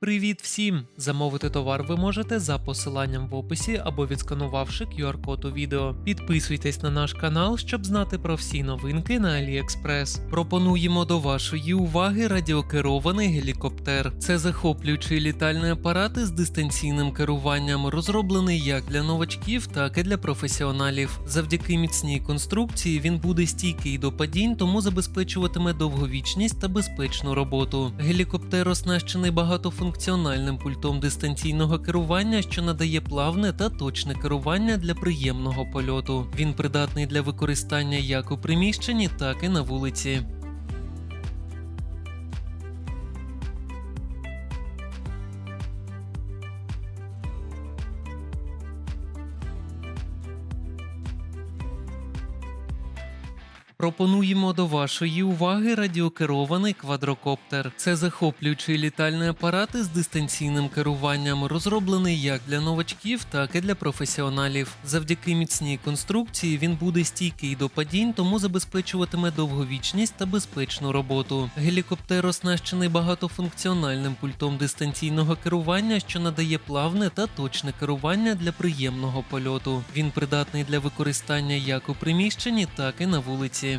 Привіт всім! Замовити товар ви можете за посиланням в описі або відсканувавши QR-код у відео. Підписуйтесь на наш канал, щоб знати про всі новинки на AliExpress. Пропонуємо до вашої уваги радіокерований гелікоптер. Це захоплюючий літальний апарат із дистанційним керуванням, розроблений як для новачків, так і для професіоналів. Завдяки міцній конструкції він буде стійкий до падінь, тому забезпечуватиме довговічність та безпечну роботу. Гелікоптер оснащений багатофункціональним пультом дистанційного керування, що надає плавне та точне керування для приємного польоту. Він придатний для використання як у приміщенні, так і на вулиці. Пропонуємо до вашої уваги радіокерований квадрокоптер. Це захоплюючий літальний апарат із дистанційним керуванням, розроблений як для новачків, так і для професіоналів. Завдяки міцній конструкції він буде стійкий до падінь, тому забезпечуватиме довговічність та безпечну роботу. Гелікоптер оснащений багатофункціональним пультом дистанційного керування, що надає плавне та точне керування для приємного польоту. Він придатний для використання як у приміщенні, так і на вулиці. Yeah.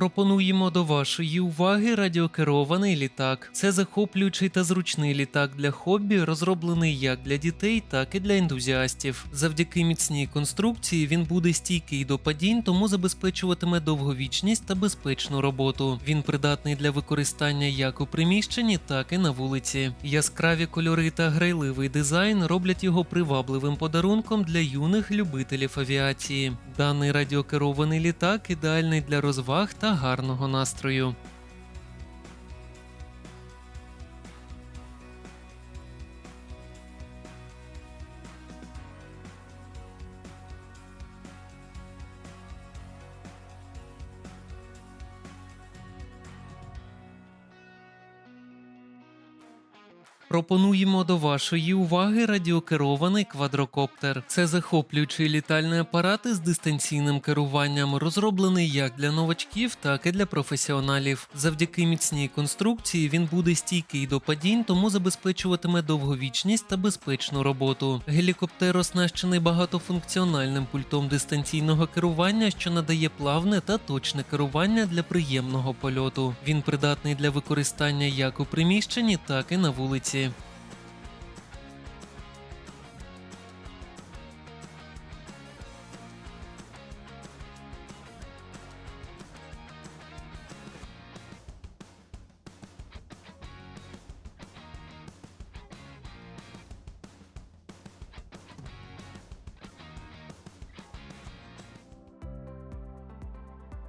Пропонуємо до вашої уваги радіокерований літак. Це захоплюючий та зручний літак для хобі, розроблений як для дітей, так і для ентузіастів. Завдяки міцній конструкції він буде стійкий до падінь, тому забезпечуватиме довговічність та безпечну роботу. Він придатний для використання як у приміщенні, так і на вулиці. Яскраві кольори та грайливий дизайн роблять його привабливим подарунком для юних любителів авіації. Даний радіокерований літак ідеальний для розваг та гарного настрою. Пропонуємо до вашої уваги радіокерований квадрокоптер. Це захоплюючий літальний апарат із дистанційним керуванням, розроблений як для новачків, так і для професіоналів. Завдяки міцній конструкції він буде стійкий до падінь, тому забезпечуватиме довговічність та безпечну роботу. Гелікоптер оснащений багатофункціональним пультом дистанційного керування, що надає плавне та точне керування для приємного польоту. Він придатний для використання як у приміщенні, так і на вулиці.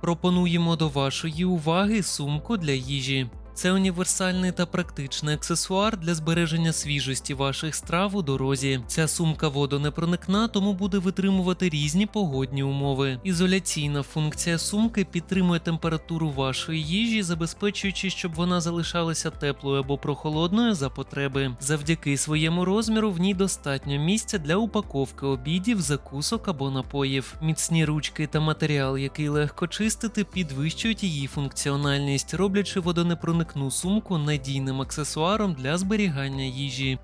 Пропонуємо до вашої уваги сумку для їжі. Це універсальний та практичний аксесуар для збереження свіжості ваших страв у дорозі. Ця сумка водонепроникна, тому буде витримувати різні погодні умови. Ізоляційна функція сумки підтримує температуру вашої їжі, забезпечуючи, щоб вона залишалася теплою або прохолодною за потреби. Завдяки своєму розміру в ній достатньо місця для упаковки обідів, закусок або напоїв. Міцні ручки та матеріал, який легко чистити, підвищують її функціональність, роблячи водонепроникну сумку надійним аксесуаром для зберігання їжі.